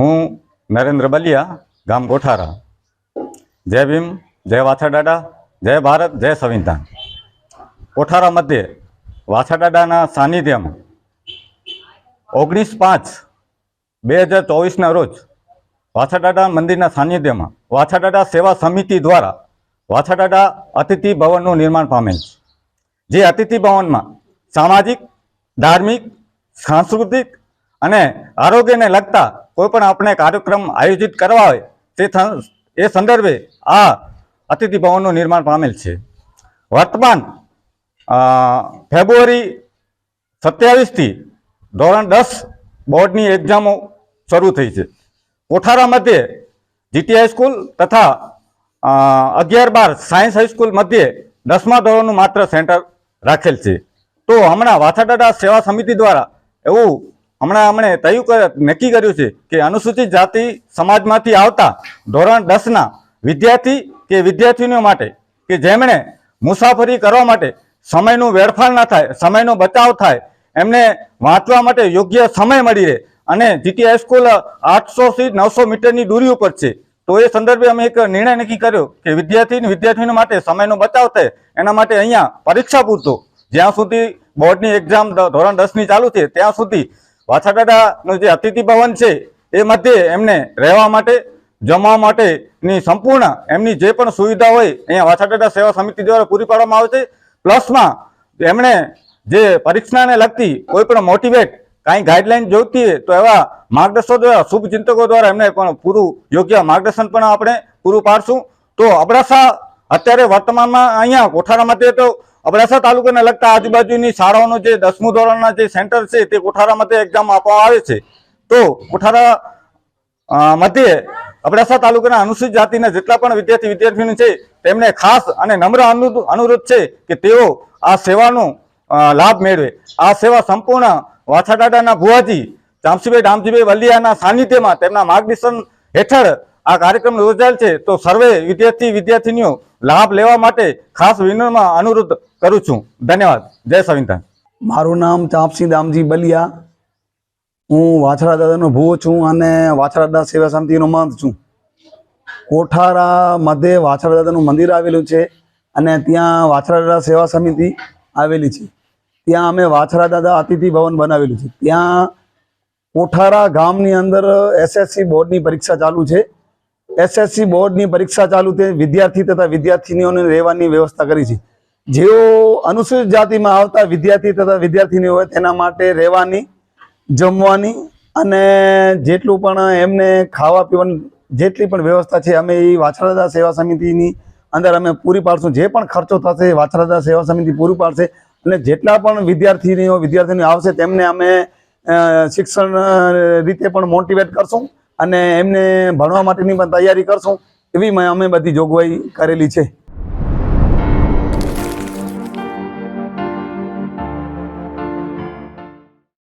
હું નરેન્દ્ર બલિયા, ગામ ગોઠારા. જય ભીમ, જય વાછાડાડા જય ભારત, જય સંવિધાન. કોઠારા મધ્યે વાછાડાડાના સાનિધ્યમાં ઓગણીસ પાંચ બે હજાર ચોવીસના રોજ વાછાડાડા મંદિરના સાનિધ્યમાં વાછાડાડા સેવા સમિતિ દ્વારા વાછાડાડા અતિથિ ભવનનું નિર્માણ પામેલ છે. જે અતિથિ ભવનમાં સામાજિક, ધાર્મિક, સાંસ્કૃતિક અને આરોગ્યને લગતા કોઈ પણ આપણે કાર્યક્રમ આયોજિત કરવા હોય, તે એ સંદર્ભે આ અતિથિ ભવનનું નિર્માણ પામેલ છે. વર્તમાન ફેબ્રુઆરી સત્યાવીસથી ધોરણ દસ બોર્ડની એક્ઝામો શરૂ થઈ છે. કોઠારા મધ્યે જીટી હાઈસ્કૂલ તથા અગિયાર બાર સાયન્સ હાઈસ્કૂલ મધ્યે દસમા ધોરણનું માત્ર સેન્ટર રાખેલ છે. તો હમણાં વાથાડાડા સેવા સમિતિ દ્વારા એવું હમણાં હમણે તયું કર- નક્કી કર્યું છે કે અનુસૂચિત જાતિ સમાજમાંથી આવતા ધોરણ દસના વિદ્યાર્થી કે વિદ્યાર્થીનીઓ માટે કે જેમણે મુસાફરી કરવા માટે સમયનું વેડફાળ ના થાય, સમયનો બચાવ થાય, એમને વાંચવા માટે યોગ્ય સમય મળી રહે અને જીટી સ્કૂલ આઠસોથી નવસો મીટરની દૂરી ઉપર છે. તો એ સંદર્ભે અમે એક નિર્ણય નક્કી કર્યો કે વિદ્યાર્થી વિદ્યાર્થીઓ માટે સમયનો બચાવ થાય, એના માટે અહીંયા પરીક્ષા પૂરતો. જ્યાં સુધી બોર્ડની એક્ઝામ ધોરણ દસની ચાલુ છે, ત્યાં સુધી વાછાડાડાનું જે અતિથિ ભવન છે, એ મધ્યે એમને રહેવા માટે, જમવા માટેની સંપૂર્ણ એમની જે પણ સુવિધા હોય, અહીંયા વાછાડાડા સેવા સમિતિ દ્વારા પૂરી પાડવામાં આવે છે. પ્લસમાં એમણે જે પરીક્ષાને લગતી કોઈ પણ મોટિવેટ, કાંઈ ગાઈડલાઈન જોઈતી હોય, તો એવા માર્ગદર્શકો દ્વારા, શુભ ચિંતકો દ્વારા એમને પણ પૂરું યોગ્ય માર્ગદર્શન પણ આપણે પૂરું પાડશું. તો અબડાસા અત્યારે વર્તમાનમાં અહીંયા કોઠારા માટે તો અબડાસા તાલુકાને લગતા આજુબાજુની શાળાઓનો જે દસમું ધોરણના જે સેન્ટર છે તે કોઠારા મધ્યે એક્ઝામ આપવામાં આવે છે. તો કોઠારા મધ્યે અબડાસા તાલુકાના અનુસૂચિત જાતિના જેટલા પણ વિદ્યાર્થી વિદ્યાર્થીઓ છે, તેમને ખાસ અને નમ્ર અનુ- અનુરોધ છે કે તેઓ આ સેવાનો લાભ મેળવે. આ સેવા સંપૂર્ણ વાછાડાડાના ભુવાજી, જામસીભાઈ, ડામજીભાઈ વલિયાના સાનિધ્યમાં તેમના માર્ગદર્શન હેઠળ આ કાર્યક્રમ યોજાયેલ છે, તો સર્વે વિદ્યાર્થી વિદ્યાર્થીનીઓ લાભ લેવા માટે ખાસ વિનમ્ર અનુરોધ કરું છું. ધન્યવાદ. જય સંવિધાન મારું નામ ચાંપસિંહ દામજી બલિયા. હું વાછડા દાદાનો ભૂવો છું અને વાછડા દાદા સેવા સમિતિનો મંત છું. કોઠારા મધ્યે વાછડા દાદાનું મંદિર આવેલું છે અને ત્યાં વાછરા દાદા સેવા સમિતિ આવેલી છે. ત્યાં અમે વાછડા દાદા અતિથિ ભવન બનાવેલું છે. ત્યાં કોઠારા ગામની અંદર એસએસસી બોર્ડની પરીક્ષા ચાલુ છે. એસએસસી બોર્ડની પરીક્ષા ચાલુ તે વિદ્યાર્થી તથા વિદ્યાર્થીનીઓને રહેવાની વ્યવસ્થા કરી છે. જેઓ અનુસૂચિત જાતિમાં આવતા વિદ્યાર્થી તથા વિદ્યાર્થીનીઓ હોય, તેના માટે રહેવાની, જમવાની અને જેટલું પણ એમને ખાવા પીવાની, જેટલી પણ વ્યવસ્થા છે, અમે એ વાછરાદા સેવા સમિતિની અંદર અમે પૂરી પાડશું. જે પણ ખર્ચો થશે વાછરાદા સેવા સમિતિ પૂરી પાડશે. અને જેટલા પણ વિદ્યાર્થીનીઓ વિદ્યાર્થીનીઓ આવશે, તેમને અમે શિક્ષણ રીતે પણ મોટિવેટ કરશું. અને એમને ભણવા માટેની પણ તૈયારી કરશું. એવી અમે બધી જોગવાઈ કરેલી છે.